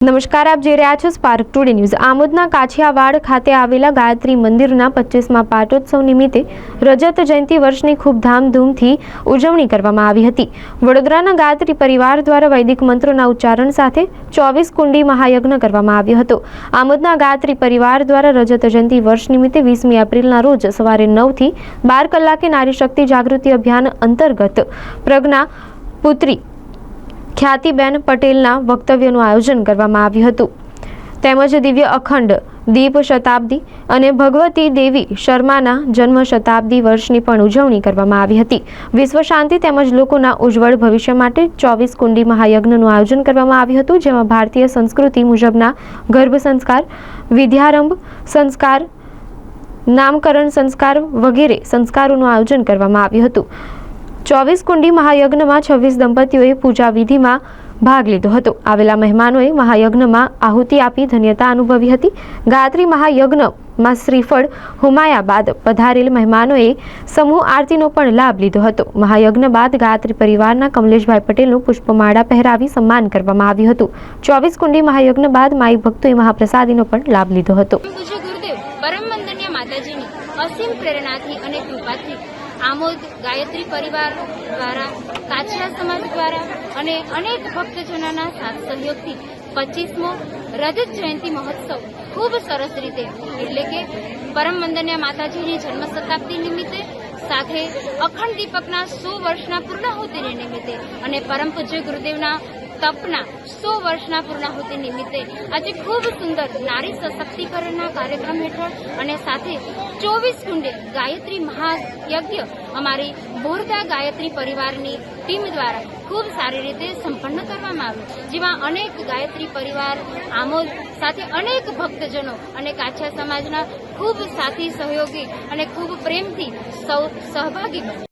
નમસ્કાર, આપ જોઈ રહ્યા છો સ્પાર્ક ટુડે ન્યૂઝ આમોદના કાછિયાવાડ ખાતે આવેલા ગાયત્રી મંદિરના પચીસમાં પાટોત્સવ નિમિત્તે રજત જયંતિ વર્ષની ખૂબ ધામધૂમથી ઉજવણી કરવામાં આવી હતી. વડોદરાના ગાયત્રી પરિવાર દ્વારા વૈદિક મંત્રોના ઉચ્ચારણ સાથે ચોવીસ કુંડી મહાયજ્ઞ કરવામાં આવ્યો હતો. આમોદના ગાયત્રી પરિવાર દ્વારા રજત જયંતિ વર્ષ નિમિત્તે વીસમી એપ્રિલના રોજ સવારે નવથી બાર કલાકે નારી શક્તિ જાગૃતિ અભિયાન અંતર્ગત પ્રજ્ઞા પુત્રી ખ્યાતિબેન પટેલના વક્તવ્યનું આયોજન કરવામાં આવ્યું હતું. તેમજ દિવ્ય અખંડ, દીપ શતાબ્દી અને ભગવતી દેવી શર્માના જન્મ શતાબ્દી વર્ષની પણ ઉજવણી કરવામાં આવી હતી. વિશ્વ શાંતિ તેમજ લોકોના ઉજ્જવળ ભવિષ્ય માટે ચોવીસ કુંડી મહાયજ્ઞનું આયોજન કરવામાં આવ્યું હતું, જેમાં ભારતીય સંસ્કૃતિ મુજબના ગર્ભ સંસ્કાર, વિદ્યારંભ સંસ્કાર, નામકરણ સંસ્કાર વગેરે સંસ્કારોનું આયોજન કરવામાં આવ્યું હતું. ચોવીસ કુંડી મહાયજ્ઞમાં છવ્વીસ દંપતીઓએ પૂજા વિધિમાં ભાગ લીધો હતો. આવેલા મહેમાનોએ મહાયજ્ઞમાં આહુતિ આપી ધન્યતા અનુભવી હતી. ગાયત્રી મહાયજ્ઞમાં શ્રીફળ, હુમાયા બાદ પધારેલ મહેમાનોએ સમૂહ આરતીનો પણ લાભ લીધો હતો. મહાયજ્ઞ બાદ ગાયત્રી પરિવારના કમલેશભાઈ પટેલનું પુષ્પમાળા પહેરાવી સન્માન કરવામાં આવ્યું હતું. ચોવીસ કુંડી મહાયજ્ઞ બાદ માઈ ભક્તોએ મહાપ્રસાદીનો પણ લાભ લીધો હતો. પરમ માતાજીની અસીમ પ્રેરણાથી અને કૃપાથી આમોદ ગાયત્રી પરિવાર દ્વારા, કાછિયા સમાજ દ્વારા અને અનેક ભક્તજનોના સાથ સહયોગથી પચીસમો રજત જયંતિ મહોત્સવ ખૂબ સરસ રીતે, એટલે કે પરમ વંદન્ય માતાજીની જન્મ શતાબ્દી નિમિત્તે, સાથે અખંડ દીપકના સો વર્ષના પૂર્ણાહુતિને નિમિત્તે અને પરમ પૂજ્ય ગુરુદેવના તપના, સો વર્ષના પૂર્ણાહુતિ નિમિત્તે આજે ખૂબ સુંદર નારી સશક્તિકરણના કાર્યક્રમ હેઠળ અને સાથે ચોવીસ કુંડે ગાયત્રી મહાયજ્ઞ અમારી બોરદા ગાયત્રી પરિવારની ટીમ દ્વારા ખૂબ સારી રીતે સંપન્ન કરવામાં આવ્યું. જેમાં અનેક ગાયત્રી પરિવાર, આમોદ સાથે અનેક ભક્તજનો અને કાછા સમાજના ખૂબ સાથી સહયોગી અને ખૂબ પ્રેમથી સૌ સહભાગી બન્યા.